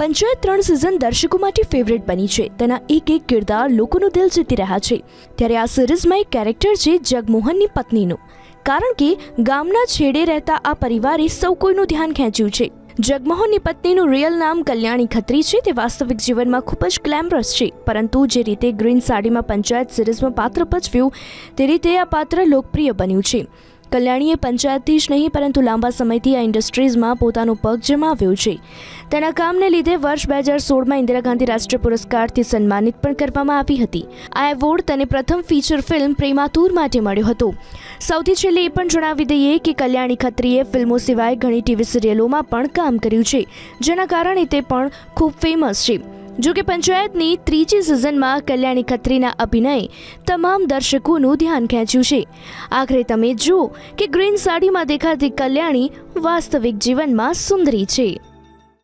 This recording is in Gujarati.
પંચાયત ત્રણ સિઝન દર્શકો માટે ફેવરેટ બની છે. તેના એક એક કિરદાર લોકોનું દિલ જીતી રહ્યા છે. ત્યારે આ સિરીઝમાં એક કેરેક્ટર છે જગમોહનની પત્નીનું. કારણ કે ગામના છેડે રહેતા આ પરિવારે સૌ કોઈનું ધ્યાન ખેંચ્યું છે. જગમોહનની પત્નીનું રિયલ નામ કલ્યાણી ખત્રી છે. તે વાસ્તવિક જીવનમાં ખૂબ જ ગ્લેમરસ છે. પરંતુ જે રીતે ગ્રીન સાડીમાં પંચાયત સિરીઝમાં પાત્ર ભજવ્યું, તે રીતે આ પાત્ર લોકપ્રિય બન્યું છે. કલ્યાણીએ પંચાયતથી જ નહીં, પરંતુ લાંબા સમયથી આ ઇન્ડસ્ટ્રીઝમાં પોતાનો પગ જમાવ્યો છે. તેના કામને લીધે વર્ષ બે હજાર સોળમાં ઇન્દિરા ગાંધી રાષ્ટ્રીય પુરસ્કારથી સન્માનિત પણ કરવામાં આવી હતી. આ એવોર્ડ તેને પ્રથમ ફીચર ફિલ્મ પ્રેમાતુર માટે મળ્યો હતો. સૌથી છેલ્લે એ પણ જણાવી દઈએ કે કલ્યાણી ખત્રીએ ફિલ્મો સિવાય ઘણી ટીવી સિરિયલોમાં પણ કામ કર્યું છે, જેના કારણે તે પણ ખૂબ ફેમસ છે. જો કે પંચાયતની ત્રીજી સિઝનમાં કલ્યાણી ખત્રીના અભિનયે તમામ દર્શકોનું ધ્યાન ખેંચ્યું છે. આખરે તમે જુઓ કે ગ્રીન સાડીમાં દેખાતી કલ્યાણી વાસ્તવિક જીવનમાં સુંદરી છે.